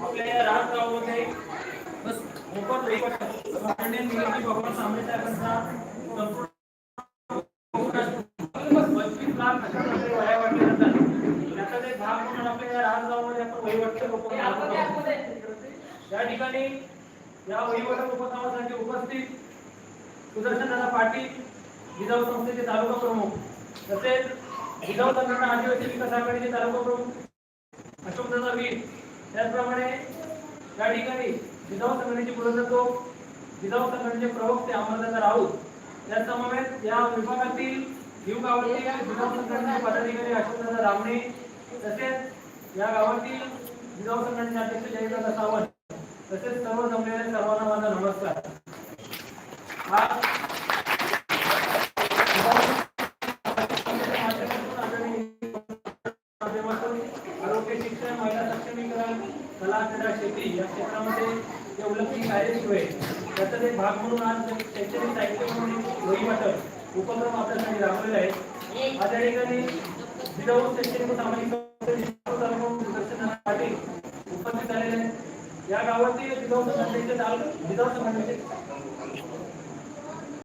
आपल्या या राहत बस मोफत भगवान सामने साहेबांचा पंचवीस लाख अशा प्रकारे वाटल्या जातात त्याचाच एक भाग म्हणून आपल्या या राहत आपण वहिवाटचं या ठिकाणी या वहिवट उपक्रमासाठी उपस्थित सुदर्शनदादा पाटील जिजाऊ संस्थेचे तालुका प्रमुख तसेच जिजाऊ संघटना आदिवासी विकास आघाडीचे तालुका प्रमुख अशोकदादा वीर. त्याचप्रमाणे त्या ठिकाणी जिजाऊ संघटनेचे पुरस्कार जिजाऊ संघटनेचे प्रवक्ते अमरदादा राऊत या समवेत या विभागातील जीव गावातील जिजाऊ संघटनेचे पदाधिकारी अशोकदादा रामणे तसेच या गावातील जिजाऊ संघटनेचे अध्यक्ष जयदादा सावंत तसेच सर्व जमलेल्या सर्व माध्यमातून आरोग्य शिक्षण महिला सक्षमीकरण कला क्रीडा शेती या क्षेत्रामध्ये जे उल्लेखनीय कार्य सुरू आहे त्याचाच एक भाग म्हणून आज शैक्षणिक साहित्य म्हणून एक वही वाटप उपक्रम आपल्यासाठी राबवलेला आहे. आज या ठिकाणी जिजाऊ शैक्षणिक सामाजिक पाटील उपस्थित झालेले या गावातील जिजाऊ संघटनेचे तालुका जिजाऊ संघटनेचे